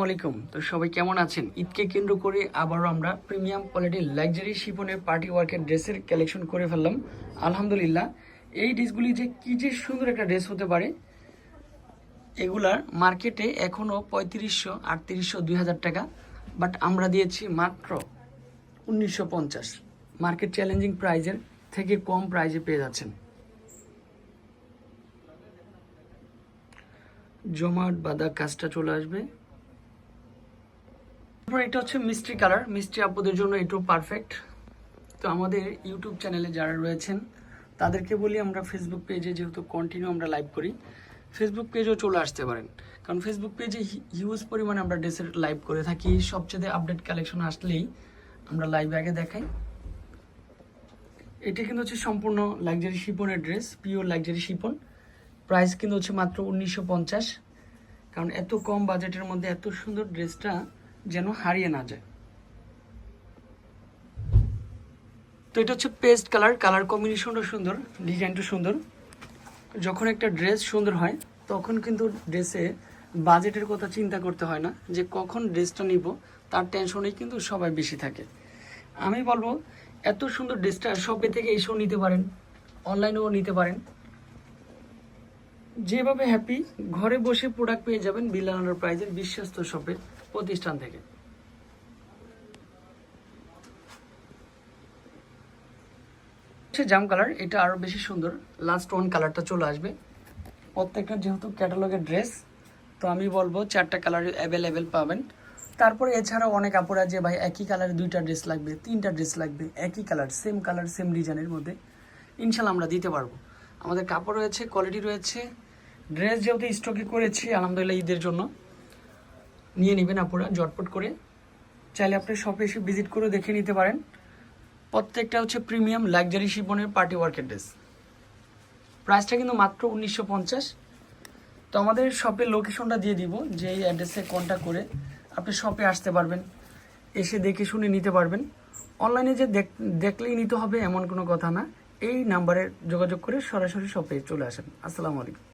আসসালামু আলাইকুম। তো সবাই কেমন আছেন? ঈদকে কেন্দ্র করে আবারও আমরা প্রিমিয়াম কোয়ালিটির লাক্সারি শিপনের পার্টি ওয়ার্কের ড্রেসের কালেকশন করে ফেললাম। আলহামদুলিল্লাহ, এই ড্রেসগুলি যে কি যে সুন্দর একটা ড্রেস হতে পারে, এগুলার মার্কেটে এখনও পঁয়ত্রিশশো, আটত্রিশশো, দুই হাজার টাকা, বাট আমরা দিয়েছি মাত্র উনিশশো পঞ্চাশ। মার্কেট চ্যালেঞ্জিং প্রাইজের থেকে কম প্রাইজে পেয়ে যাচ্ছেন। জমাট বাঁধা কাজটা চলে আসবে। তারপর এটা হচ্ছে মিষ্টি কালার মিষ্টি আপুদের জন্য এটাও পারফেক্ট তো আমাদের ইউটিউব চ্যানেলে যারা রয়েছেন, তাদেরকে বলি আমরা ফেসবুক পেজে যেহেতু কন্টিনিউ আমরা লাইভ করি ফেসবুক পেজেও চলে আসতে পারেন। কারণ ফেসবুক পেজে হিউজ পরিমাণে আমরা ড্রেসের লাইভ করে থাকি, সবচেয়ে আপডেট কালেকশন আসলেই আমরা লাইভ আগে দেখাই। এটা কিন্তু হচ্ছে সম্পূর্ণ luxury শিপনের dress pure luxury chiffon. Price কিন্তু হচ্ছে মাত্র উনিশশো পঞ্চাশ। কারণ এত কম বাজেটের মধ্যে এত সুন্দর ড্রেসটা যেন হারিয়ে না যায়। তো এটা হচ্ছে পেস্ট কালার কালার কম্বিনেশনটা সুন্দর ডিজাইনটা সুন্দর। যখন একটা ড্রেস সুন্দর হয়, তখন কিন্তু ড্রেসে বাজেটের কথা চিন্তা করতে হয় না যে কখন ড্রেসটা নিব, তার টেনশনেই কিন্তু সবাই বেশি থাকে। আমি বলব, এত সুন্দর ড্রেসটা শপে থেকে এসেও নিতে পারেন অনলাইনেও নিতে পারেন। যেভাবে হ্যাপি ঘরে বসে প্রোডাক্ট পেয়ে যাবেন বিল্লানোর প্রাইজের বিশ্বস্ত শপের প্রতিষ্ঠান থেকে। জাম কালার এটা আরও বেশি সুন্দর। লাস্ট ওয়ান কালারটা চলে আসবে। প্রত্যেকটা যেহেতু ক্যাটালগের ড্রেস তো আমি বলব চারটা কালার অ্যাভেলেবেল পাবেন। তারপরে এছাড়াও অনেক আপুরা যে ভাই, একই কালারে দুইটা ড্রেস লাগবে, তিনটা ড্রেস লাগবে, একই কালার সেম কালার সেম ডিজাইনের মধ্যে। ইনশাল্লাহ আমরা দিতে পারব। আমাদের কাপড় রয়েছে কোয়ালিটি রয়েছে ড্রেস যেহেতু স্টকে করেছি, আলহামদুলিল্লাহ ঈদের জন্য। নিয়ে নেবেন আপুরা, জটপট করে। চাইলে আপনি শপে এসে ভিজিট করে দেখে নিতে পারেন। প্রত্যেকটা হচ্ছে প্রিমিয়াম লাক্সারি শিপনের পার্টি ওয়ার্কের ড্রেস প্রাইসটা কিন্তু মাত্র উনিশশো পঞ্চাশ। তো আমাদের শপের লোকেশনটা দিয়ে দিব, যে এই অ্যাড্রেসে কন্ট্যাক্ট করে আপনি শপে আসতে পারবেন। এসে দেখে শুনে নিতে পারবেন। অনলাইনে যে দেখ- দেখলেই নিতে হবে, এমন কোনো কথা না। এই নাম্বারে যোগাযোগ করে সরাসরি শপে চলে আসেন। আসসালামু আলাইকুম।